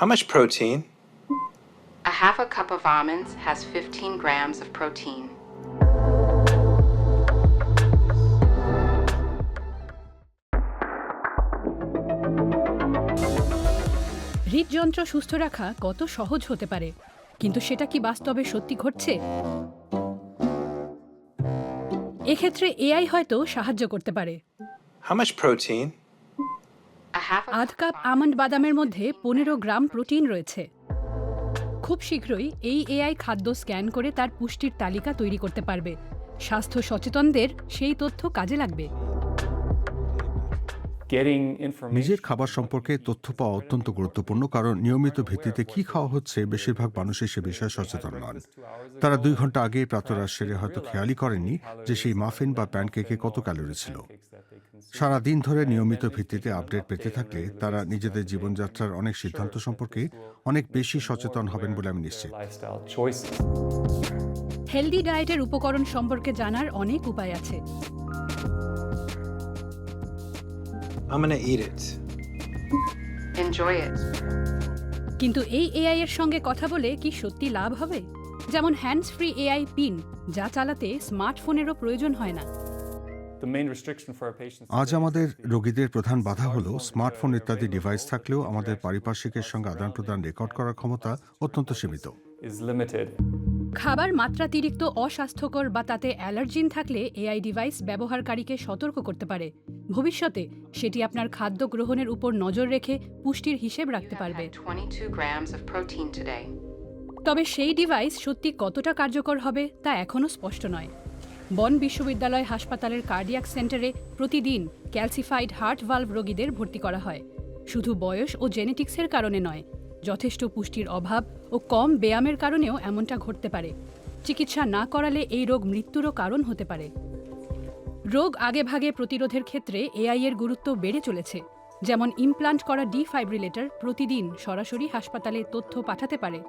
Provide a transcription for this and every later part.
How much protein? A half a cup of almonds has 15 grams of protein. হৃদযন্ত্র সুস্থ রাখা কত সহজ হতে পারে কিন্তু সেটা কি বাস্তবে সত্যি ঘটছে এক্ষেত্রে এআই হয়তো সাহায্য করতে পারে How much protein? আধ কাপ আমন্ড বাদামের মধ্যে পনেরো গ্রাম প্রোটিন রয়েছে। খুব শীঘ্রই এই এআই খাদ্য স্ক্যান করে তার পুষ্টির তালিকা তৈরি করতে পারবে। স্বাস্থ্য সচেতনদের সেই তথ্য কাজে লাগবে। নিজের খাবার সম্পর্কে তথ্য পাওয়া অত্যন্ত গুরুত্বপূর্ণ কারণ নিয়মিত ভিত্তিতে কি খাওয়া হচ্ছে বেশিরভাগ মানুষই সে বিষয়ে সচেতন নন। তারা দুই ঘণ্টা আগে প্রাতরাশ সেরে হয়তো খেয়ালই করেননি যে সেই মাফিন বা প্যানকেকে কত ক্যালোরি ছিল। সারা দিন ধরে নিয়মিত ভিত্তিতে আপডেট পেতে থাকলে তারা নিজেদের জীবনযাত্রার অনেক সিদ্ধান্ত সম্পর্কে অনেক বেশি সচেতন হবেন বলে আমি নিশ্চিত। হেলদি ডায়েটের উপকরণ সম্পর্কে জানার অনেক উপায় আছে। I'm gonna eat it. enjoy it. কিন্তু এই এআই এর সঙ্গে কথা বলে কি সত্যি লাভ হবে যেমন হ্যান্ডস ফ্রি এআই পিন যা চালাতে স্মার্টফোনেরও প্রয়োজন হয় না The main restriction for our patients আজ আমাদের রোগীদের প্রধান বাধা হলো স্মার্টফোন ইত্যাদি ডিভাইস থাকলেও আমাদের পারিপার্শ্বিকের সঙ্গে আদান প্রদান রেকর্ড করার ক্ষমতা অত্যন্ত সীমিত. খাবার মাত্রাতিরিক্ত অস্বাস্থ্যকর বা তাতে অ্যালার্জিন থাকলে এআই ডিভাইস ব্যবহারকারীকে সতর্ক করতে পারে। ভবিষ্যতে সেটি আপনার খাদ্য গ্রহণের উপর নজর রেখে পুষ্টির হিসেব রাখতে পারবে। Had 22 grams of protein today. তবে সেই ডিভাইস সত্যি কতটা কার্যকর হবে তা এখনও স্পষ্ট নয়। বন বিশ্ববিদ্যালয় হাসপাতালের কার্ডিয়াক সেন্টারে প্রতিদিন ক্যালসিফাইড হার্ট ভালভ রোগীদের ভর্তি করা হয়। শুধু বয়স ও জেনেটিক্সের কারণে নয় যথেষ্ট পুষ্টির অভাব ও কম ব্যায়ামের কারণেও এমনটা ঘটতে পারে। চিকিৎসা না করালে এই রোগ মৃত্যুরও কারণ হতে পারে। রোগ আগেভাগে প্রতিরোধের ক্ষেত্রে এআই এর গুরুত্ব বেড়ে চলেছে। যেমন ইমপ্লান্ট করা ডিফাইব্রিলেটর প্রতিদিন সরাসরি হাসপাতালে তথ্য পাঠাতে পারে।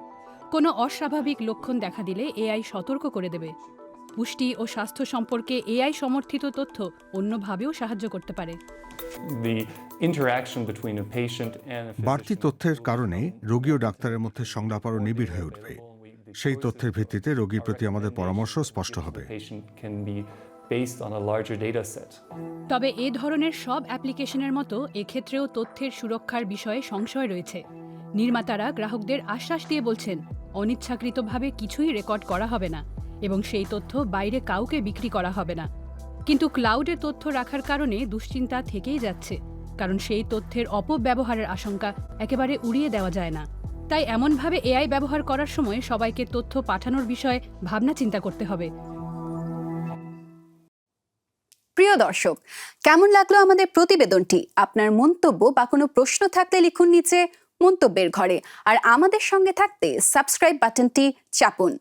কোনো অস্বাভাবিক লক্ষণ দেখা দিলে এআই সতর্ক করে দেবে। পুষ্টি ও স্বাস্থ্য সম্পর্কে এআই সমর্থিত তথ্য অন্যভাবেও সাহায্য করতে পারে। বাড়তি তথ্যের কারণে রোগী ও ডাক্তারের মধ্যে সংলাপ আরও নিবিড় হয়ে উঠবে। সেই তথ্যের ভিত্তিতে রোগীর প্রতি আমাদের পরামর্শ স্পষ্ট হবে. তবে এ ধরনের সব অ্যাপ্লিকেশনের মতো এক্ষেত্রেও তথ্যের সুরক্ষার বিষয়ে সংশয় রয়েছে। নির্মাতারা গ্রাহকদের আশ্বাস দিয়ে বলছেন অনিচ্ছাকৃতভাবে কিছুই রেকর্ড করা হবে না এবং সেই তথ্য বাইরে কাউকে বিক্রি করা হবে না। কিন্তু ক্লাউডে তথ্য রাখার কারণে দুশ্চিন্তা থেকেই যাচ্ছে, কারণ সেই তথ্যের অপব্যবহারের আশঙ্কা একেবারে উড়িয়ে দেওয়া যায় না। তাই এমনভাবে এআই ব্যবহার করার সময় সবাইকে তথ্য পাঠানোর বিষয়ে ভাবনা চিন্তা করতে হবে। প্রিয় দর্শক, কেমন লাগল আমাদের প্রতিবেদনটি? আপনার মন্তব্য বা কোনো প্রশ্ন থাকলে লিখুন নিচে মন্তব্যের ঘরে। আর আমাদের সঙ্গে থাকতে সাবস্ক্রাইব বাটনটি চাপুন।